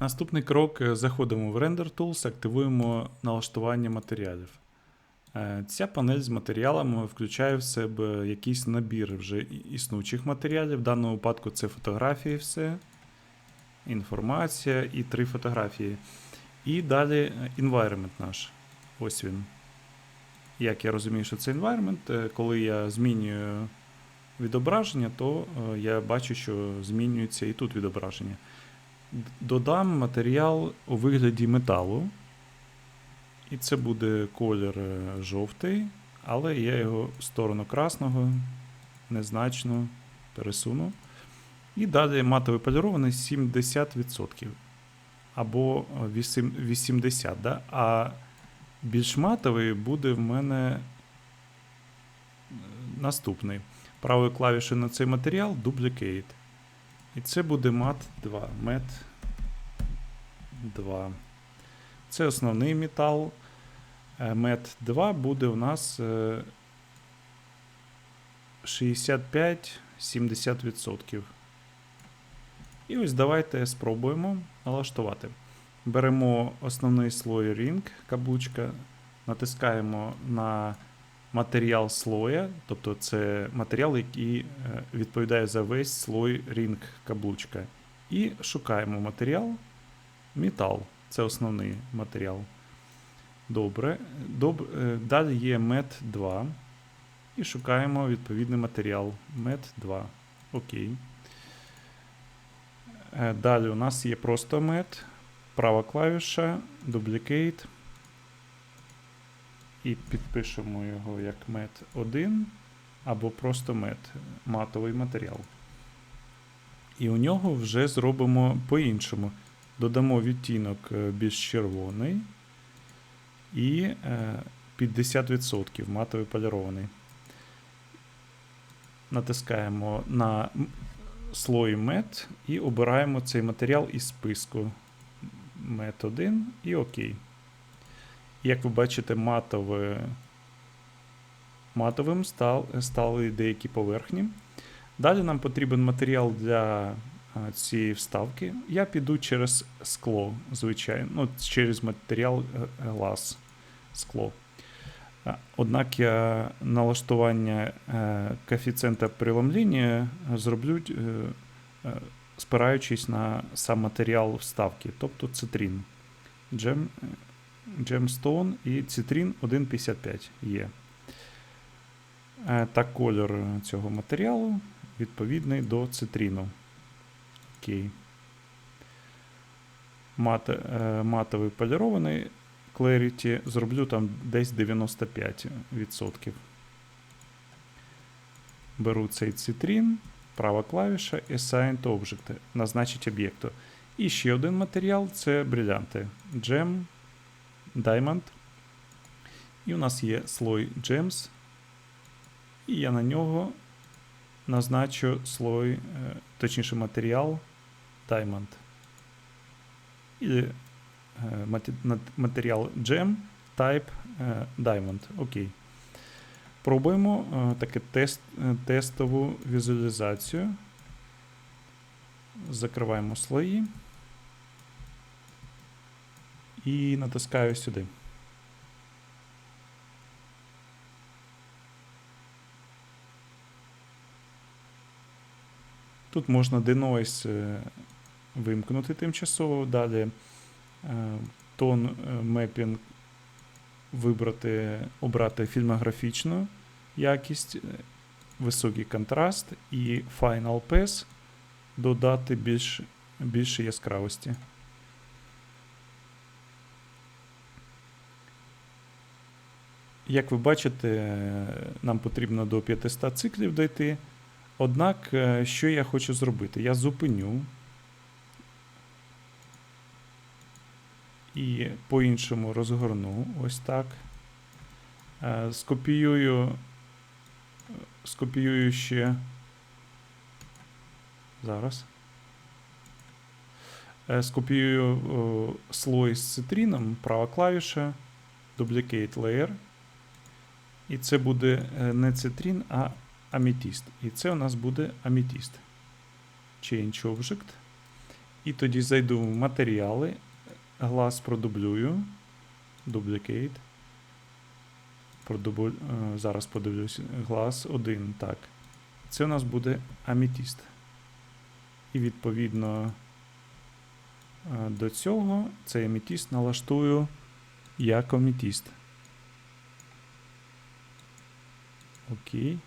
Наступний крок е, заходимо в Render Tools, активуємо налаштування матеріалів. Е, Ця панель з матеріалами включає в себе якийсь набір вже і- існучих матеріалів. В даному випадку це фотографії, все, інформація і три фотографії. І далі е, environment наш. Ось він. Як я розумію, що це environment, коли я змінюю відображення, то я бачу, що змінюється і тут відображення. Додам матеріал у вигляді металу. І це буде колір е, жовтий, але я його в сторону красного незначно пересуну. І далі матовий полірований 70%. Або е, 80%. Да? А більш матовий буде в мене е, наступний. Правою клавішою на цей матеріал Duplicate. І це буде мат 2. Мет 2. Це основний метал. Е, Мет 2 буде у нас е, 65-70%. І ось давайте спробуємо налаштувати. Беремо основний слой Ring, каблучка, натискаємо на матеріал слоя, тобто це матеріал, який е, відповідає за весь слой Ring каблучка. І шукаємо матеріал метал. Це основний матеріал. Добре. Добре. е, Далі є мет 2. І шукаємо відповідний матеріал. Мет 2. Окей. Е, Далі у нас є просто мет. Права клавіша, Duplicate. І підпишемо його як мет 1 або просто мет, матовий матеріал. І у нього вже зробимо по-іншому. Додамо відтінок е, більш червоний і е, 50% матовий полірований. Натискаємо на слой мет і обираємо цей матеріал із списку мет 1 і ОК. Як ви бачите, матове, матовим стали деякі поверхні. Далі нам потрібен матеріал для цієї вставки. Я піду через скло, звичайно, ну, через матеріал е, глаз скло. Однак я налаштування е, коефіцієнта преломління зроблю, е, е, спираючись на сам матеріал вставки, тобто цитрин. Джем, Gemstone і цитрин 1,55 є. Е, Та колір цього матеріалу відповідний до цитрину. Окей. Мат, е, матовий полірований Clarity зроблю там десь 95%. Беру цей цитрин, права клавіша, Assign to Object, назначить об'єкту. І ще один матеріал це брилянти. Gem, Diamond. І у нас є слой Gems. І я на нього назначу слой, е, точніше матеріал Diamond. І е, матеріал Gem Type Diamond. Окей. Пробуємо е, таке тест, е, тестову візуалізацію. Закриваємо слої. І натискаю сюди. Тут можна denoise вимкнути тимчасово. Далі е, тон мепінг вибрати, обрати фільмографічну якість, е, високий контраст і Final Pass додати більш, більше яскравості. Як ви бачите, е, нам потрібно до 500 циклів дойти. Однак, е, що я хочу зробити? Я зупиню і по-іншому розгорну ось так. Е, Скопіюю, скопіюю ще. Зараз. Е, Скопіюю о, слой з цитрином, права клавіша, Duplicate Layer. І це буде е, не цитрин, а аметіст. І це у нас буде аметіст. Change Object. І тоді зайду в матеріали, глаз продублюю. Duplicate. Продублю... е, Зараз подивлюсь. Глаз 1. Так. Це у нас буде амітіст. І відповідно е, до цього цей амітіст налаштую як амітіст. Окей.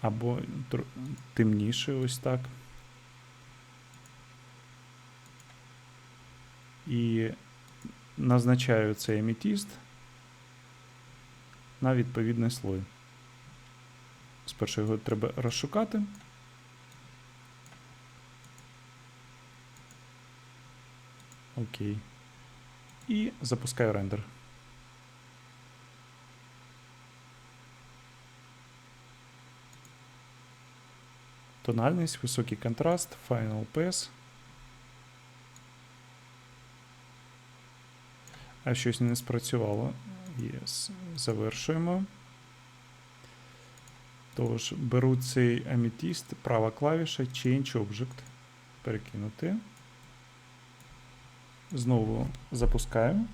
Або темніше ось так. І назначаю цей емітіст на відповідний слой. Спершу його треба розшукати. Окей. І запускаю рендер. Тональність, високий контраст, Final Pass. А щось не спрацювало. Yes. Завершуємо. Тож, беру цей амітіст, права клавіша, Change Object. Перекинути. Знову запускаю.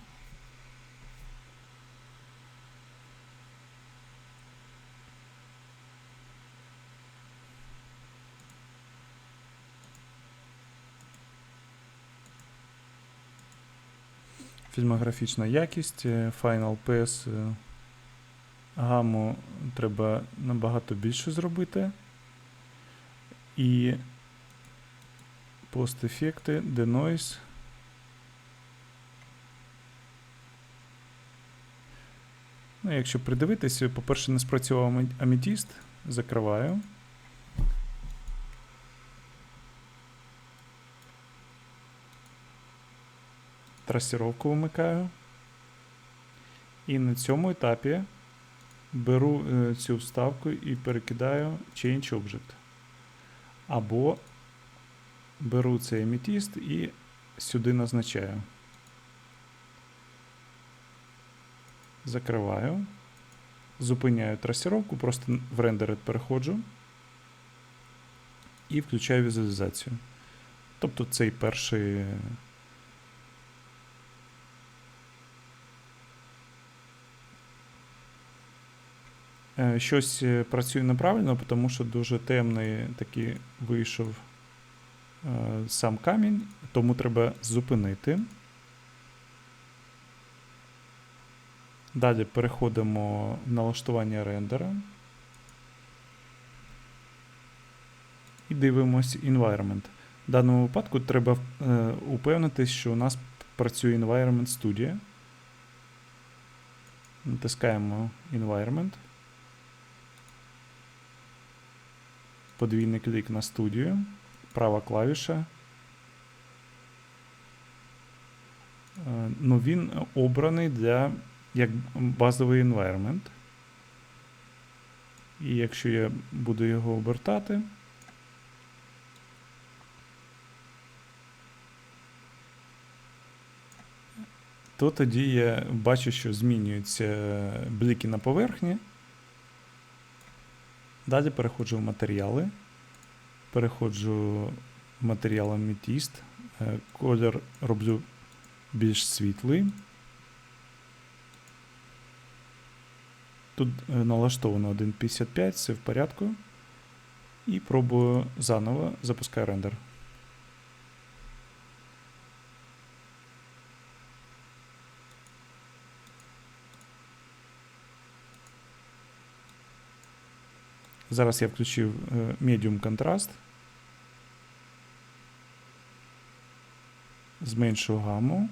Фільмографічна якість, е, Final PS. е, Гаму треба набагато більше зробити. І постефекти, denoise. Ну, якщо придивитися, по-перше, не спрацював аметіст, закриваю. Трасіровку вимикаю. І на цьому етапі беру е, цю вставку і перекидаю Change Object. Або беру цей аметіст і сюди назначаю. Закриваю. Зупиняю трасіровку, просто в рендеред переходжу і включаю візуалізацію. Тобто цей перший. Щось е, працює неправильно, тому що дуже темний такий вийшов е, сам камінь, тому треба зупинити. Далі переходимо в налаштування рендера. І дивимось environment. В даному випадку треба е, упевнитись, що у нас працює Environment Studio. Натискаємо Environment. Подвійний клік на студію. Права клавіша. Е, Ну, він обраний для як базовий environment. І якщо я буду його обертати, то тоді я бачу, що змінюються бліки на поверхні. Далі переходжу в матеріали. Переходжу в матеріал аметіст. Е, Колір роблю більш світлий. Тут е, налаштовано 1.55, все в порядку. І пробую заново запускаю рендер. Зараз я включив е, Medium контраст. Зменшу гаму.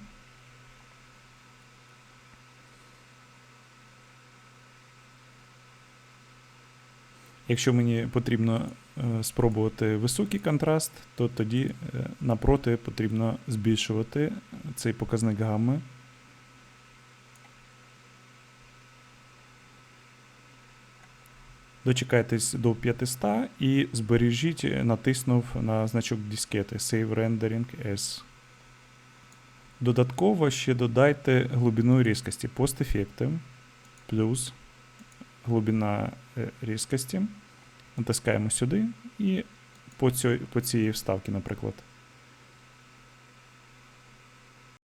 Якщо мені потрібно е, спробувати високий контраст, то тоді е, напроти потрібно збільшувати цей показник гами. Дочекайтесь до 500 і збережіть, натиснув на значок дискети Save Rendering S. Додатково ще додайте глибину різкості постефекти плюс глибина е, різкості. Натискаємо сюди і по, цій, по цій вставці, наприклад.